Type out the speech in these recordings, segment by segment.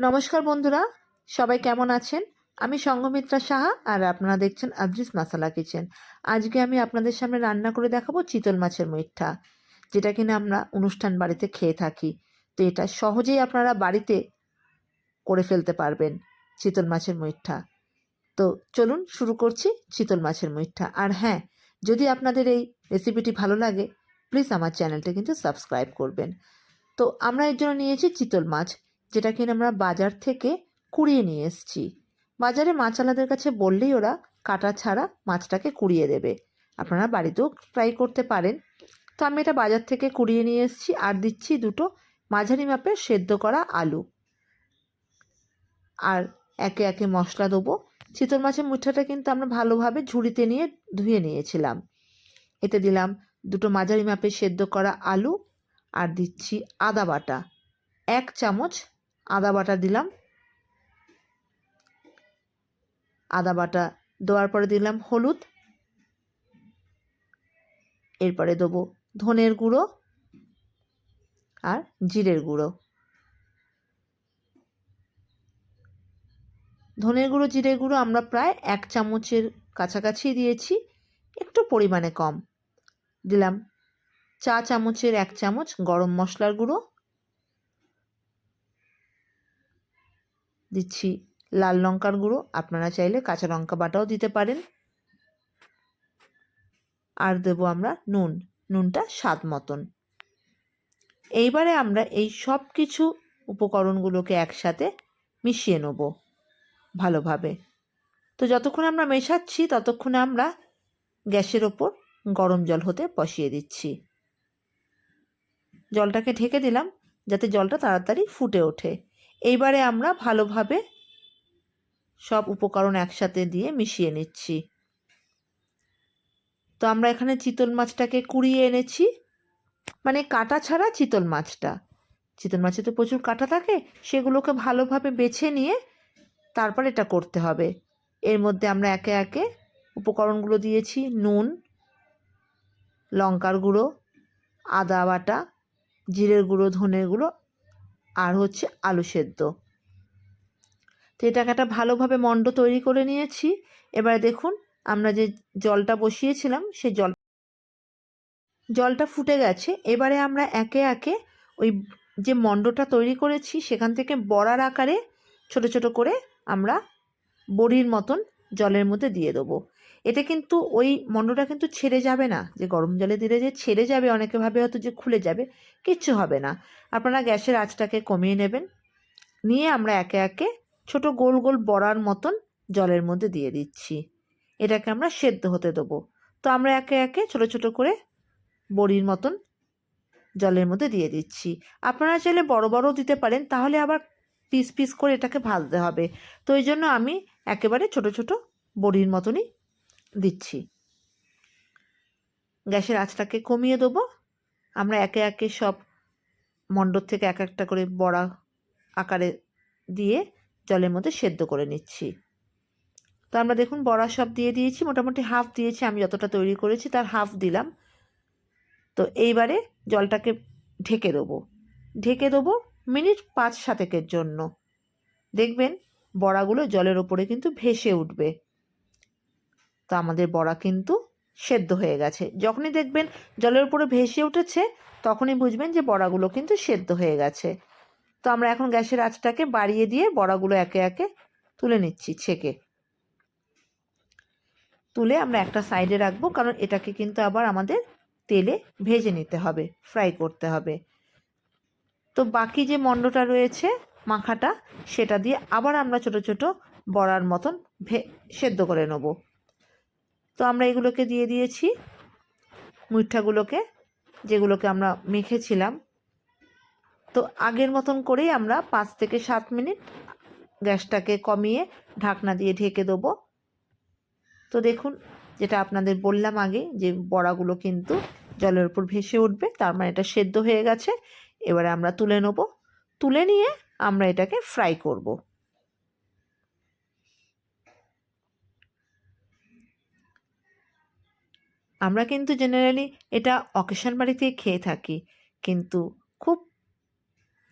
নমস্কার বন্ধুরা, সবাই কেমন আছেন? আমি সঙ্গমিত্রা সাহা আর আপনারা দেখছেন আদ্রিস মাসালা কিচেন। আজকে আমি আপনাদের সামনে রান্না করে দেখাবো চিতল মাছের মুইঠা যেটা কিনা আমরা অনুষ্ঠান বাড়িতে খেয়ে থাকি। তো এটা সহজেই আপনারা বাড়িতে করে ফেলতে পারবেন চিতল মাছের মুইঠা তো চলুন শুরু করছি চিতল মাছের মুইঠা আর হ্যাঁ যদি আপনাদের এই রেসিপিটি ভালো লাগে, প্লিজ আমার চ্যানেলটা কিন্তু সাবস্ক্রাইব করবেন। তো আমরা এর জন্য নিয়েছি চিতল মাছ। যেটা কিনা আমরা বাজার থেকে কুড়িয়ে নিয়ে এসেছি। বাজারে মাছওয়ালাদের কাছে বললেই ওরা কাটা ছাড়া মাছটাকে কুড়িয়ে দেবে। আপনারা বাড়িতেও ট্রাই করতে পারেন। তো আমি এটা বাজার থেকে কুড়িয়ে নিয়ে এসেছি আর দিচ্ছি দুটো মাঝারি মাপের সেদ্ধ করা আলু। আর একে একে মশলা দেবো। চিতল মাছের মুঠাটা কিন্তু আমরা ভালোভাবে ঝুড়িতে নিয়ে ধুয়ে নিয়েছিলাম। এতে দিলাম দুটো মাঝারি মাপের সেদ্ধ করা আলু আর দিচ্ছি আদা বাটা। এক চামচ আদা বাটা দিলাম। আদা বাটা দেওয়ার পরে দিলাম হলুদ। এরপরে দেবো ধনের গুঁড়ো আর জিরের গুঁড়ো। ধনের গুঁড়ো, জিরের গুঁড়ো আমরা প্রায় এক চামচের কাছাকাছি দিয়েছি, একটু পরিমাণে কম। দিলাম চা চামচের এক চামচ গরম মশলার গুঁড়ো। দিচ্ছি লাল লঙ্কার গুঁড়ো। আপনারা চাইলে কাঁচা লঙ্কা বাটাও দিতে পারেন। আর দেবো আমরা নুন। নুনটা স্বাদ মতন। এইবারে আমরা এই সব কিছু উপকরণগুলোকে একসাথে মিশিয়ে নেব ভালোভাবে। তো যতক্ষণ আমরা মেশাচ্ছি, ততক্ষণে আমরা গ্যাসের ওপর গরম জল হতে বসিয়ে দিচ্ছি। জলটাকে ঢেকে দিলাম, যাতে জলটা তাড়াতাড়ি ফুটে ওঠে। এইবারে আমরা ভালোভাবে সব উপকরণ একসাথে দিয়ে মিশিয়ে নিচ্ছি। তো আমরা এখানে চিতল মাছটাকে কুড়িয়ে এনেছি। মানে কাটা ছাড়া চিতল মাছটা। চিতল মাছে তো প্রচুর কাটা থাকে, সেগুলোকে ভালোভাবে বেছে নিয়ে তারপর এটা করতে হবে। এর মধ্যে আমরা একে একে উপকরণগুলো দিয়েছি, নুন, লঙ্কার গুঁড়ো, আদা বাটা, জিরের গুঁড়ো, ধনের গুঁড়ো আর হচ্ছে আলু সেদ্ধ। তো এটাকে একটা ভালোভাবে মণ্ড তৈরি করে নিয়েছি। এবারে দেখুন, আমরা যে জলটা বসিয়েছিলাম সেই জল জলটা ফুটে গেছে। এবারে আমরা একে একে ওই যে মণ্ডটা তৈরি করেছি, সেখান থেকে বড়ার আকারে ছোট ছোট করে আমরা বড়ির মতন জলের মধ্যে দিয়ে দেবো। এটা কিন্তু ওই মণ্ডটা কিন্তু ছেড়ে যাবে না। যে গরম জলে দিলে যে ছেড়ে যাবে, অনেকে ভাবে হয়তো যে খুলে যাবে, কিচ্ছু হবে না। আপনারা গ্যাসের আঁচটাকে কমিয়ে নেবেন। নিয়ে আমরা একে একে ছোট গোল গোল বড়ার মতন জলের মধ্যে দিয়ে দিচ্ছি। এটাকে আমরা সেদ্ধ হতে দেবো। তো আমরা একে একে ছোট ছোট করে বড়ির মতন জলের মধ্যে দিয়ে দিচ্ছি। আপনারা চাইলে বড় বড়ও দিতে পারেন, তাহলে আবার পিস পিস করে এটাকে ভাজতে হবে। তো এই জন্য আমি একেবারে ছোট ছোট বড়ির মতনই দিচ্ছি। গ্যাসের আঁচটাকে কমিয়ে দেবো। আমরা একে একে সব মণ্ডপ থেকে এক একটা করে বড়া আকারে দিয়ে জলের মধ্যে সেদ্ধ করে নিচ্ছি। তো আমরা দেখুন, বড়া সব দিয়ে দিয়েছি, মোটামুটি হাফ দিয়েছি, আমি যতটা তৈরি করেছি তার হাফ দিলাম। তো এইবারে জলটাকে ঢেকে দেবো। ঢেকে দেবো মিনিট পাঁচ সাতেকের জন্য। দেখবেন বড়াগুলো জলের ওপরে কিন্তু ভেসে উঠবে। তো আমাদের বড়া কিন্তু সেদ্ধ হয়ে গেছে। যখনই দেখবেন জলের উপরে ভেসে উঠেছে, তখনই বুঝবেন যে বড়াগুলো কিন্তু সেদ্ধ হয়ে গেছে। তো আমরা এখন গ্যাসের আঁচটাকে বাড়িয়ে দিয়ে বড়াগুলো একে একে তুলে নিচ্ছি ছেঁকে। তুলে আমরা একটা সাইডে রাখব, কারণ এটাকে কিন্তু আবার আমাদের তেলে ভেজে নিতে হবে, ফ্রাই করতে হবে। তো বাকি যে মণ্ডটা রয়েছে, মাখাটা, সেটা দিয়ে আবার আমরা ছোট ছোট বড়ার মতন ভে সেদ্ধ করে নেব। তো আমরা এগুলোকে দিয়ে দিয়েছি। মুইঠাগুলোকে, যেগুলোকে আমরা মেখেছিলাম। তো আগের মতন করেই আমরা পাঁচ থেকে সাত মিনিট গ্যাসটাকে কমিয়ে ঢাকনা দিয়ে ঢেকে দেবো। তো দেখুন, যেটা আপনাদের বললাম আগে, যে বড়াগুলো কিন্তু জলের উপর ভেসে উঠবে, তার মানে এটা সেদ্ধ হয়ে গেছে। এবারে আমরা তুলে নেব। তুলে নিয়ে আমরা এটাকে ফ্রাই করব। আমরা কিন্তু জেনারেলি এটা অকেশন বাড়িতে খেয়ে থাকি। কিন্তু খুব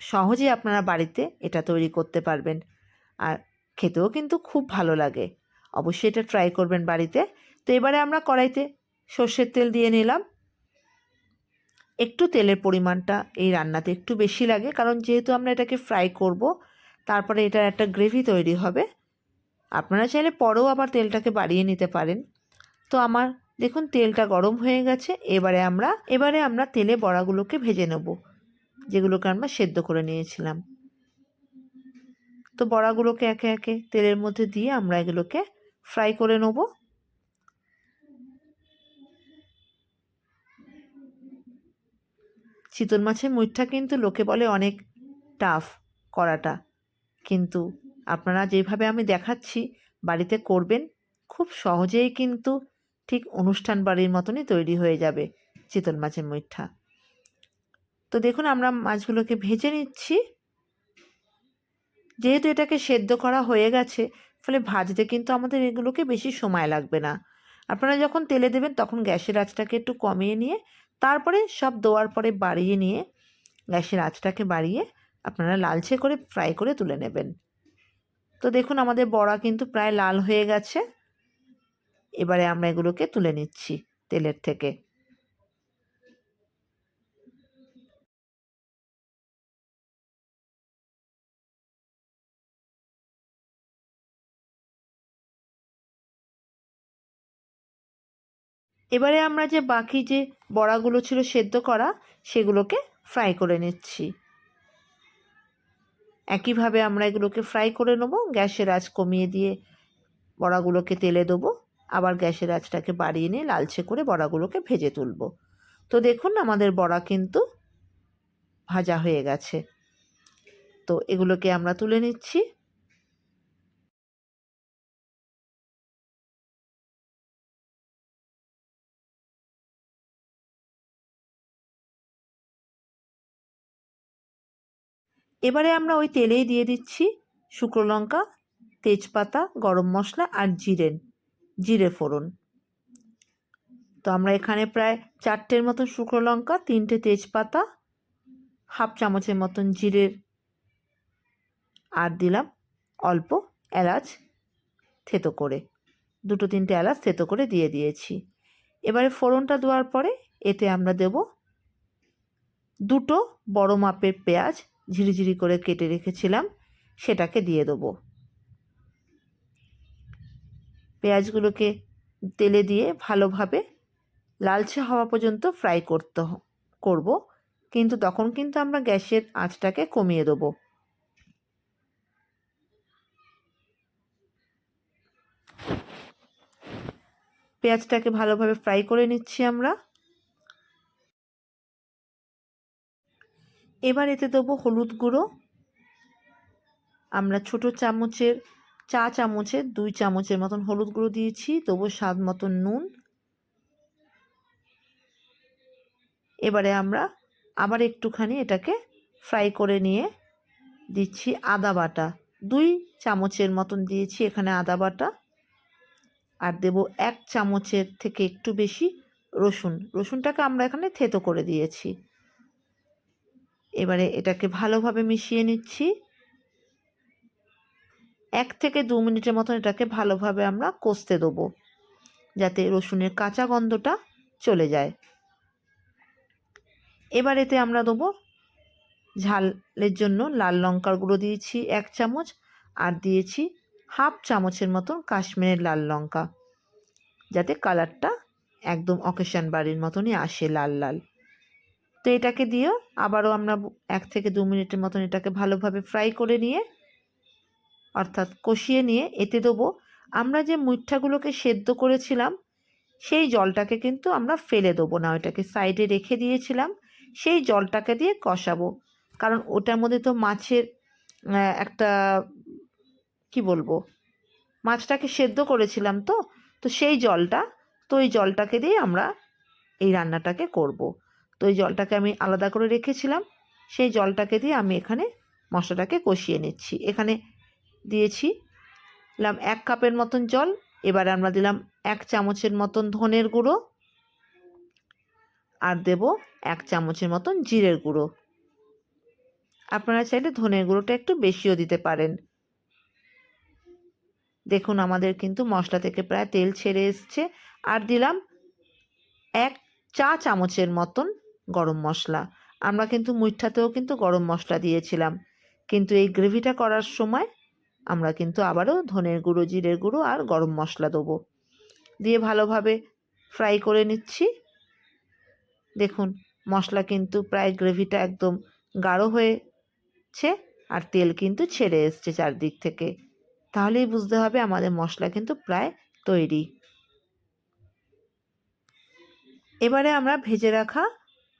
সহজেই আপনারা বাড়িতে এটা তৈরি করতে পারবেন। আর খেতেও কিন্তু খুব ভালো লাগে। অবশ্যই এটা ট্রাই করবেন বাড়িতে। তো এবারে আমরা কড়াইতে সর্ষের তেল দিয়ে নিলাম। একটু তেলের পরিমাণটা এই রান্নাতে একটু বেশি লাগে, কারণ যেহেতু আমরা এটাকে ফ্রাই করব, তারপরে এটার একটা গ্রেভি তৈরি হবে। আপনারা চাইলে পরেও আবার তেলটাকে বাড়িয়ে নিতে পারেন। তো আমার দেখুন, তেলটা গরম হয়ে গেছে। এবারে আমরা এবারে আমরা তেলে বড়াগুলোকে ভেজে নেব, যেগুলোকে আমরা সেদ্ধ করে নিয়েছিলাম। তো বড়াগুলোকে একে একে তেলের মধ্যে দিয়ে আমরা এগুলোকে ফ্রাই করে নেব। চিতল মাছের মুইঠটা কিন্তু লোকে বলে অনেক টাফ করাটা। কিন্তু আপনারা যেভাবে আমি দেখাচ্ছি, বাড়িতে করবেন, খুব সহজেই কিন্তু ঠিক অনুষ্ঠান বাড়ির মতনই তৈরি হয়ে যাবে চিতল মাছের মুইঠা তো দেখুন আমরা মাছগুলোকে ভেজে নিচ্ছি। যেহেতু এটাকে সেদ্ধ করা হয়ে গেছে, ফলে ভাজতে কিন্তু আমাদের এগুলোকে বেশি সময় লাগবে না। আপনারা যখন তেলে দেবেন তখন গ্যাসের আঁচটাকে একটু কমিয়ে নিয়ে, তারপরে সব দেওয়ার পরে বাড়িয়ে নিয়ে গ্যাসের আঁচটাকে বাড়িয়ে আপনারা লালচে করে ফ্রাই করে তুলে নেবেন। তো দেখুন আমাদের বড়া কিন্তু প্রায় লাল হয়ে গেছে। এবারে আমরা এগুলোকে তুলে নিচ্ছি তেলের থেকে। এবারে আমরা যে বাকি যে বড়াগুলো ছিল সেদ্ধ করা, সেগুলোকে ফ্রাই করে নিচ্ছি। একইভাবে আমরা এগুলোকে ফ্রাই করে নেব, গ্যাসের আঁচ কমিয়ে দিয়ে বড়াগুলোকে তেলে দেবো। আবার গ্যাসের আঁচটাকে বাড়িয়ে নিয়ে লালচে করে বড়াগুলোকে ভেজে তুলব। তো দেখুন আমাদের বড়া কিন্তু ভাজা হয়ে গেছে। তো এগুলোকে আমরা তুলে নিচ্ছি। এবারে আমরা ওই তেলেই দিয়ে দিচ্ছি শুকনো লঙ্কা, তেজপাতা, গরম মশলা আর জিরেন জিরে ফোড়ন। তো আমরা এখানে প্রায় চারটের মতন শুকনো লঙ্কা, তিনটে তেজপাতা, হাফ চামচের মতন জিরের আর দিলাম অল্প এলাচ থেতো করে। দুটো তিনটে এলাচ থেতো করে দিয়ে দিয়েছি। এবারে ফোড়নটা দেওয়ার পরে এতে আমরা দেব দুটো বড় মাপের পেঁয়াজ, ঝিরিঝিরি করে কেটে রেখেছিলাম, সেটাকে দিয়ে দেবো। পেঁয়াজগুলোকে তেলে দিয়ে ভালোভাবে লালচে হওয়া পর্যন্ত ফ্রাই করতে করব। কিন্তু তখন কিন্তু আমরা গ্যাসের আঁচটাকে কমিয়ে দেবো। পেঁয়াজটাকে ভালোভাবে ফ্রাই করে নিচ্ছি আমরা। এবার এতে দেবো হলুদ গুঁড়ো। আমরা ছোট চামচের চা চামচের দুই চামচের মতন হলুদ গুঁড়ো দিয়েছি দেবো স্বাদ মতন নুন। এবারে আমরা আবার একটুখানি এটাকে ফ্রাই করে নিয়ে দিচ্ছি আদা বাটা। দুই চামচের মতন দিয়েছি এখানে আদা বাটা। আর দেব এক চামচের থেকে একটু বেশি রসুন। রসুনটাকে আমরা এখানে থেতো করে দিয়েছি। এবারে এটাকে ভালোভাবে মিশিয়ে নিচ্ছি। এক থেকে দু মিনিটের মতন এটাকে ভালোভাবে আমরা কষতে দেবো, যাতে রসুনের কাঁচা গন্ধটা চলে যায়। এবার এতে আমরা দেবো ঝালের জন্য লাল লঙ্কার গুঁড়ো দিয়েছি এক চামচ, আর দিয়েছি হাফ চামচের মতন কাশ্মীরের লাল লঙ্কা, যাতে কালারটা একদম অকেশন বাড়ির মতনই আসে লাল লাল। তো এটাকে দিয়েও আবারও আমরা এক থেকে দু মিনিটের মতন এটাকে ভালোভাবে ফ্রাই করে নিয়ে অর্থাৎ কষিয়ে নিয়ে এতে দেবো। আমরা যে মুইঠাগুলোকে সেদ্ধ করেছিলাম, সেই জলটাকে কিন্তু আমরা ফেলে দেবো না, ওইটাকে সাইডে রেখে দিয়েছিলাম, সেই জলটাকে দিয়ে কষাবো। কারণ ওটার মধ্যে তো মাছের একটা, কি বলব, মাছটাকে সেদ্ধ করেছিলাম তো তো সেই জলটা, তো ওই জলটাকে দিয়ে আমরা এই রান্নাটাকে করব। তো ওই জলটাকে আমি আলাদা করে রেখেছিলাম, সেই জলটাকে দিয়ে আমি এখানে মশলাটাকে কষিয়ে নিচ্ছি। এখানে দিয়েছি। দিলাম এক কাপের মতন জল, এবার আমরা দিলাম এক চামচের মতন ধনের গুঁড়ো। আর দেব এক চামচের মতন জিরের গুঁড়ো। আপনারা চাইলে ধনের গুঁড়োটা একটু বেশিও দিতে পারেন। দেখুন, আমাদের কিন্তু মশলা থেকে প্রায় তেল ছেড়ে এসছে। আর দিলাম এক চা চামচের মতন গরম মশলা। আমরা কিন্তু মুইঠাতেও কিন্তু গরম মশলা দিয়েছিলাম। কিন্তু এই গ্রেভিটা করার সময় আমরা কিন্তু আবারও ধনের গুঁড়ো, জিরের গুঁড়ো আর গরম মশলা দেবো। দিয়ে ভালোভাবে ফ্রাই করে নিচ্ছি। দেখুন, মশলা কিন্তু প্রায় গ্রেভিটা একদম গাঢ় হয়েছে আর তেল কিন্তু ছেড়ে এসছে চারদিক থেকে। তাহলেই বুঝতে হবে আমাদের মশলা কিন্তু প্রায় তৈরি। এবারে আমরা ভেজে রাখা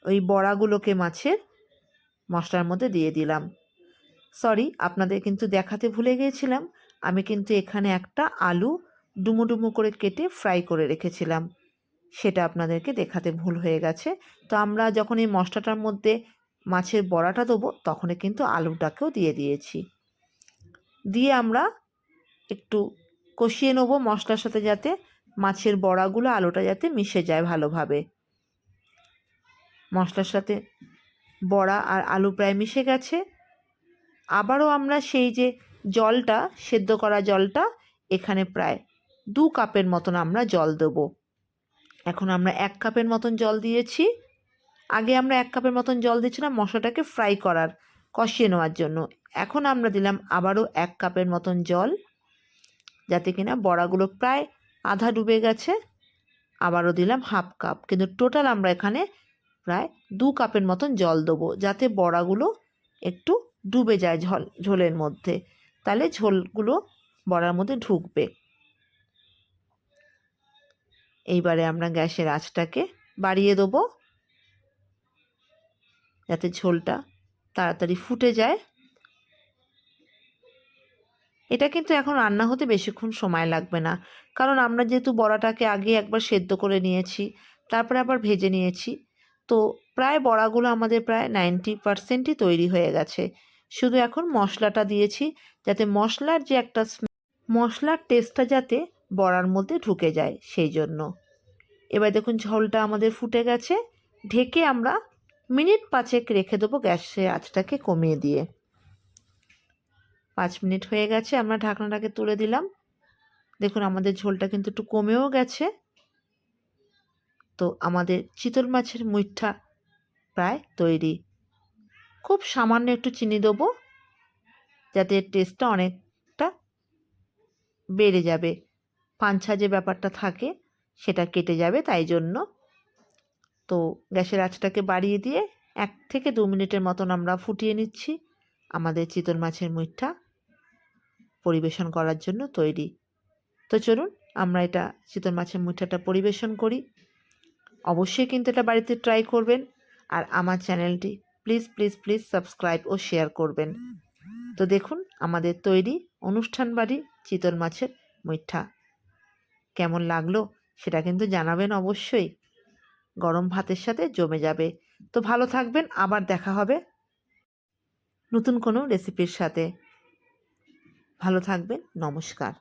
ওই বড়াগুলোকে মাছের মশলার মধ্যে দিয়ে দিলাম। সরি আপনাদের কিন্তু দেখাতে ভুলে গিয়েছিলাম। আমি কিন্তু এখানে একটা আলু ডুমো ডুমো করে কেটে ফ্রাই করে রেখেছিলাম। সেটা আপনাদেরকে দেখাতে ভুল হয়ে গেছে। তো আমরা যখন এই মশলাটার মধ্যে মাছের বড়াটা দেবো, তখনই কিন্তু আলুটাকেও দিয়ে দিয়েছি। দিয়ে আমরা একটু কষিয়ে নেব মশলার সাথে যাতে মাছের বড়াগুলো, আলুটা যাতে মিশে যায় ভালোভাবে। মশলার সাথে বড়া আর আলু প্রায় মিশে গেছে। আবারও আমরা সেই যে জলটা, সেদ্ধ করা জলটা, এখানে প্রায় দু কাপের মতন আমরা জল দেবো। এখন আমরা এক কাপের মতন জল দিয়েছি। আগে আমরা এক কাপের মতন জল দিয়েছিলাম মশলাটাকে ফ্রাই করার, কষিয়ে নেওয়ার জন্য। এখন আমরা দিলাম আবারও এক কাপের মতন জল, যাতে কিনা বড়াগুলো প্রায় আধা ডুবে গেছে। আবারও দিলাম হাফ কাপ। কিন্তু টোটাল আমরা এখানে প্রায় দু কাপের মতন জল দেবো, যাতে বড়াগুলো একটু ডুবে যায় ঝল, ঝোলের মধ্যে। তাহলে ঝোলগুলো বড়ার মধ্যে ঢুকবে। এইবারে আমরা গ্যাসের আঁচটাকে বাড়িয়ে দেবো। যাতে ঝোলটা তাড়াতাড়ি ফুটে যায়। এটা কিন্তু এখন রান্না হতে বেশিক্ষণ সময় লাগবে না। কারণ আমরা যেহেতু বড়াটাকে আগে একবার সেদ্ধ করে নিয়েছি, তারপরে আবার ভেজে নিয়েছি। তো প্রায় বড়াগুলো আমাদের প্রায় নাইনটি পারসেন্টই তৈরি হয়ে গেছে। শুধু এখন মশলাটা দিয়েছি যাতে মশলার যে একটা মশলার টেস্টটা যাতে বড়ার মধ্যে ঢুকে যায় সেই জন্য। এবার দেখুন ঝোলটা আমাদের ফুটে গেছে। ঢেকে আমরা মিনিট পাঁচেক রেখে দেবো গ্যাসে আঁচটাকে কমিয়ে দিয়ে। পাঁচ মিনিট হয়ে গেছে, আমরা ঢাকনাটাকে তুলে দিলাম। দেখুন আমাদের ঝোলটা কিন্তু একটু কমেও গেছে। তো আমাদের চিতল মাছের মুইঠা প্রায় তৈরি। খুব সামান্য একটু চিনি দেবো, যাতে টেস্টটা অনেকটা বেড়ে যাবে। পাঞ্ছা যে ব্যাপারটা থাকে, সেটা কেটে যাবে তাই জন্য। তো গ্যাসের আঁচটাকে বাড়িয়ে দিয়ে এক থেকে দু মিনিটের মতন আমরা ফুটিয়ে নিচ্ছি আমাদের চিতল মাছের মুইঠা পরিবেশন করার জন্য তৈরি। তো চলুন, আমরা এটা চিতল মাছের মুইঠাটা পরিবেশন করি। অবশ্যই কিন্তু এটা বাড়িতে ট্রাই করবেন। আর আমার চ্যানেলটি প্লিজ প্লিজ প্লিজ সাবস্ক্রাইব ও শেয়ার করবেন। তো দেখুন, আমাদের তৈরি অনুষ্ঠান বাড়ি চিতল মাছের মুইঠা কেমন লাগল সেটা কিন্তু জানাবেন অবশ্যই। গরম ভাতের সাথে জমে যাবে। তো ভালো থাকবেন, আবার দেখা হবে নতুন কোনো রেসিপির সাথে। ভালো থাকবেন, নমস্কার।